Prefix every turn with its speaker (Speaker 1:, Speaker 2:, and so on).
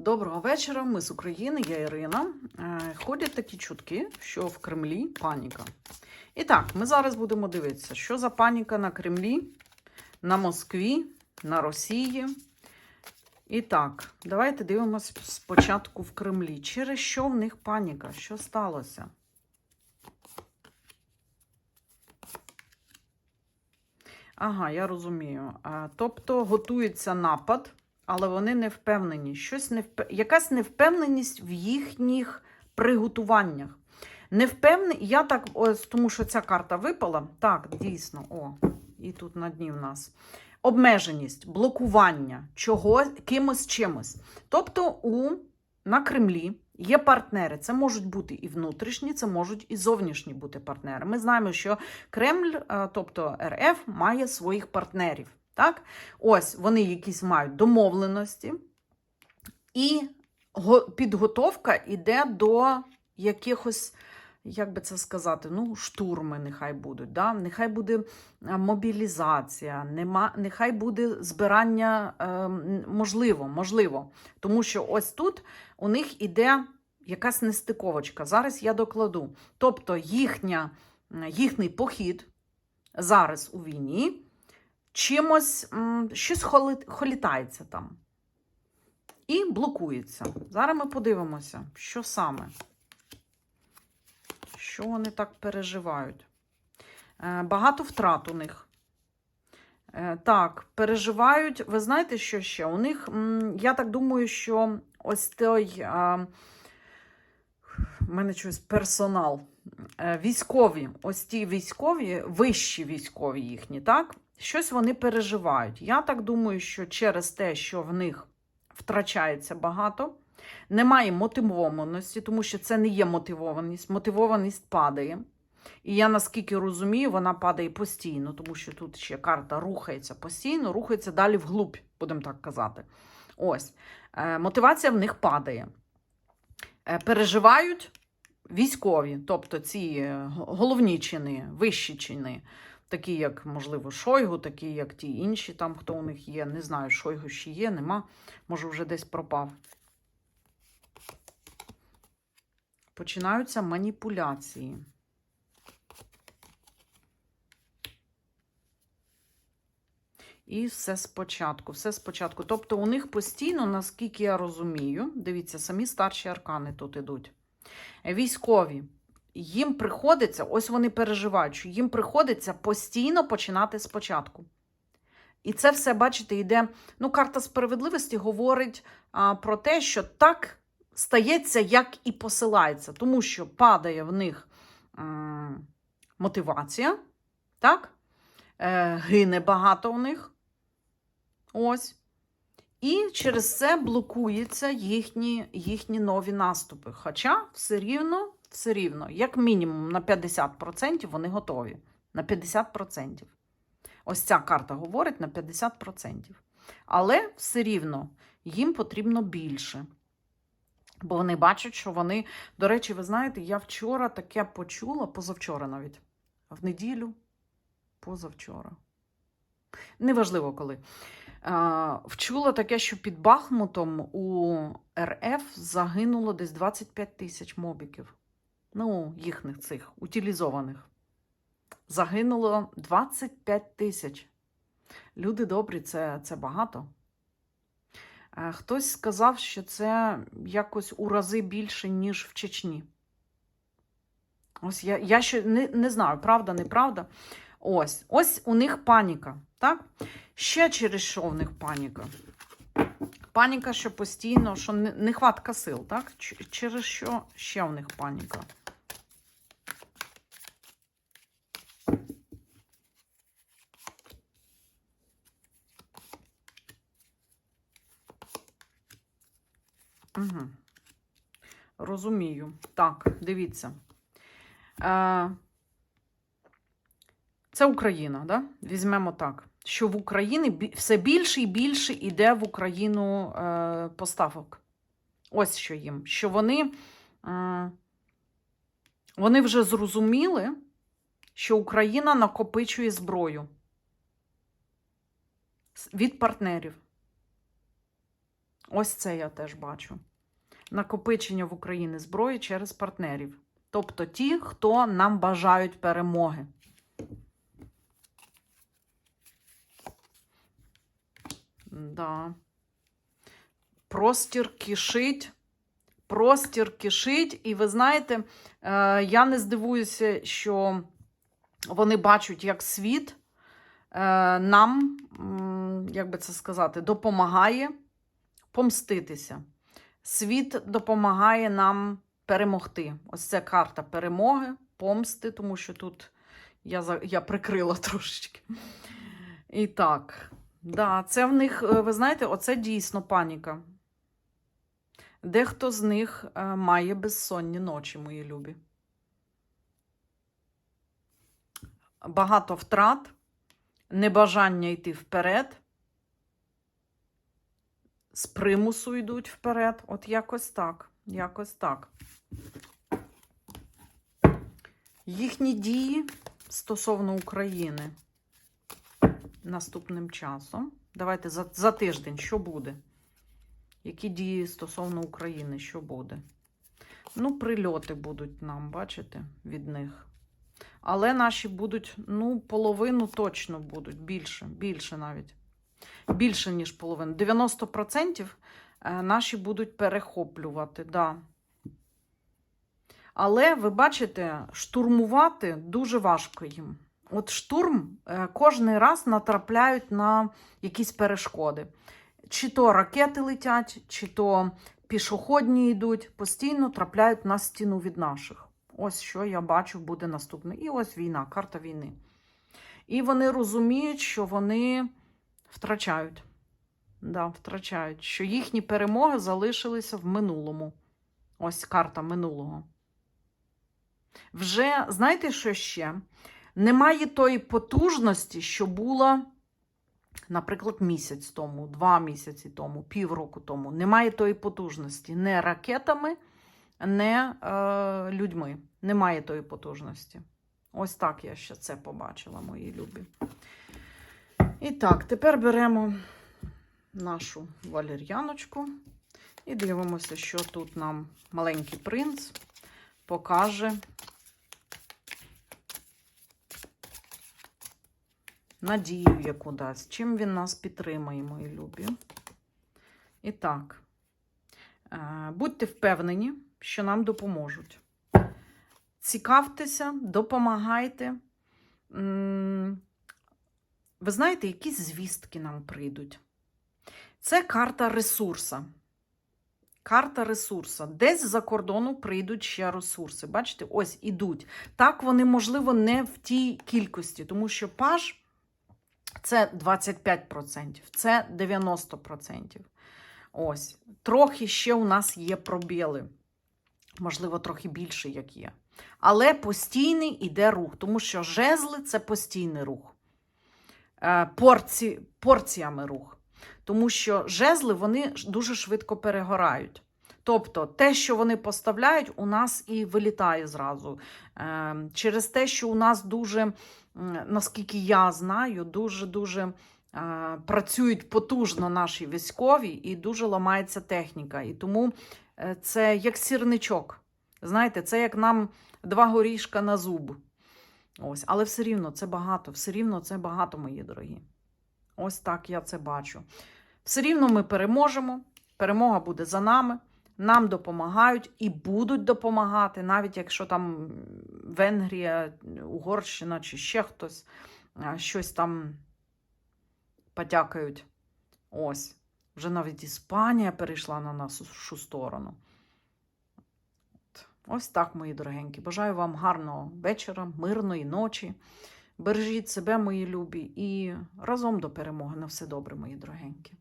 Speaker 1: Доброго вечора. Ми з України, я Ірина. Е, Ходять такі чутки, що в Кремлі паніка. І так, ми зараз будемо дивитися, що за паніка на Кремлі, на Москві, на Росії. І так, давайте дивимося спочатку в Кремлі. Через що в них паніка? Що сталося? Ага, я розумію. Тобто готується напад, але вони не впевнені. Щось не вп... Якась невпевненість в їхніх приготуваннях. Невпевне... Я так, ось тому що ця карта випала. Так, дійсно, о, і тут на дні в нас. Обмеженість, блокування чого, кимось чимось. Тобто у, на Кремлі є партнери. Це можуть бути і внутрішні, це можуть і зовнішні бути партнери. Ми знаємо, що Кремль, е, тобто РФ, має своїх партнерів. Так? Ось вони якісь мають домовленості, і підготовка йде до якихось, як би це сказати, ну, штурми нехай будуть. Да? Нехай буде е, мобілізація, нема, нехай буде збирання, е, можливо, можливо. Тому що ось тут у них іде якась нестиковочка. Зараз я докладу. Тобто їхня, їхній похід зараз у війні чимось, щось холітається там. І блокується. Зараз ми подивимося, що саме. Що вони так переживають? Е, Багато втрат у них. Е, Так, переживають. Ви знаєте, що ще? У них, я так думаю, що ось той. а, в мене щось персонал. Е, Військові, ось ті військові, вищі військові їхні, так? Щось вони переживають. Я так думаю, що через те, що в них втрачається багато, немає мотивованості, тому що це не є мотивованість. Мотивованість падає. І я наскільки розумію, вона падає постійно, тому що тут ще карта рухається постійно, рухається далі вглубь, будемо так казати. Ось. Е, мотивація в них падає. Е, переживають військові, тобто ці е, головні чини, вищі чини, такі як, можливо, Шойгу, такі як ті інші, там хто у них є. Не знаю, Шойгу ще є, нема, може вже десь пропав. Починаються маніпуляції. І все спочатку, все спочатку. Тобто у них постійно, наскільки я розумію, дивіться, самі старші аркани тут ідуть. Військові, їм приходиться, ось вони переживають, що їм приходиться постійно починати спочатку. І це все, бачите, йде. Ну, карта справедливості говорить а, про те, що так стається, як і посилається, тому що падає в них м, мотивація, так? Е, гине багато у них. Ось. І через це блокуються їхні, їхні нові наступи. Хоча все рівно, все рівно, як мінімум на 50% вони готові. На 50%. Ось ця карта говорить на 50%. Але все рівно їм потрібно більше. Бо вони бачать, що вони. До речі, ви знаєте, я вчора таке почула, позавчора навіть, в неділю, позавчора. Неважливо коли. Вчула таке, що під Бахмутом у РФ загинуло десь 25 тисяч мобіків. Ну, їхніх цих утилізованих. Загинуло 25 тисяч. Люди добрі, це, це багато. Е, Хтось сказав, що це якось у рази більше, ніж в Чечні. Ось я, я ще не, не знаю, правда, неправда. Ось, ось у них паніка, так? Ще через що в них паніка? Паніка, що постійно, що нехватка сил, так? Через що ще в них паніка? Угу. Розумію. Так, дивіться. Е, це Україна, да? візьмемо так. Що в Україні все більше і більше йде в Україну е, поставок. Ось що їм. Що вони, е, вони вже зрозуміли, що Україна накопичує зброю від партнерів. Ось це я теж бачу. Накопичення в Україні зброї через партнерів. Тобто ті, хто нам бажають перемоги. Да. Простір кишить. Простір кишить. І ви знаєте, е, я не здивуюся, що вони бачать, як світ е, нам, як би це сказати, допомагає помститися. Світ допомагає нам перемогти. Ось це карта перемоги, помсти, тому що тут я, я прикрила трошечки. І так, да, це в них, е, ви знаєте, оце дійсно паніка. Дехто з них е, має безсонні ночі, мої любі. Багато втрат, небажання йти вперед, з примусу йдуть вперед. От якось так. Якось так. Їхні дії стосовно України наступним часом. Давайте за, за тиждень, що буде? Які дії стосовно України, що буде? Ну, прильоти будуть нам, бачите, від них. Але наші будуть, ну, половину точно будуть, більше, більше навіть. Більше, ніж половину. 90% е, наші будуть перехоплювати, да. Але ви бачите, штурмувати дуже важко їм. От штурм е, кожний раз натрапляють на якісь перешкоди. Чи то ракети летять, чи то пішохідні йдуть, постійно трапляють на стіну від наших. Ось що я бачу буде наступне. І ось війна, карта війни. І вони розуміють, що вони втрачають. Да, втрачають, що їхні перемоги залишилися в минулому. Ось карта минулого. Вже, знаєте, що ще? Немає тої потужності, що була, наприклад, місяць тому, два місяці тому, півроку тому. Немає тої потужності не ракетами, не е, людьми. Немає тої потужності. Ось так я ще це побачила, мої любі. І так, тепер беремо нашу валер'яночку і дивимося, що тут нам маленький принц покаже надію, яку дасть. Чим він нас підтримує, мої любі. І так, е, будьте впевнені, що нам допоможуть. Цікавтеся, допомагайте. Ви знаєте, якісь звістки нам прийдуть. Це карта ресурса. Карта ресурса. Десь за кордону прийдуть ще ресурси. Бачите, ось ідуть. Так, вони, можливо, не в тій кількості, тому що паж це 25%, це 90%. Ось. Трохи ще у нас є пробіли. Можливо, трохи більше, як є. Але постійний іде рух, тому що жезли це постійний рух. Е, Порці, порціями рух. Тому що жезли вони дуже швидко перегорають. Тобто те, що вони поставляють, у нас і вилітає зразу. Е, Через те, що у нас дуже, наскільки я знаю, дуже-дуже е, працюють потужно наші військові і дуже ламається техніка. І тому це як сірничок. Знаєте, це як нам два горішка на зуб. Ось, але все рівно це багато, все рівно це багато, мої дорогі. Ось так я це бачу. Все рівно ми переможемо. Перемога буде за нами. Нам допомагають і будуть допомагати, навіть якщо там Венгрія, Угорщина чи ще хтось щось там потякають. Ось. Вже навіть Іспанія перейшла на нашу сторону. Ось так, мої дорогенькі. Бажаю вам гарного вечора, мирної ночі. Бережіть себе, мої любі, і разом до перемоги. На все добре, мої дорогенькі.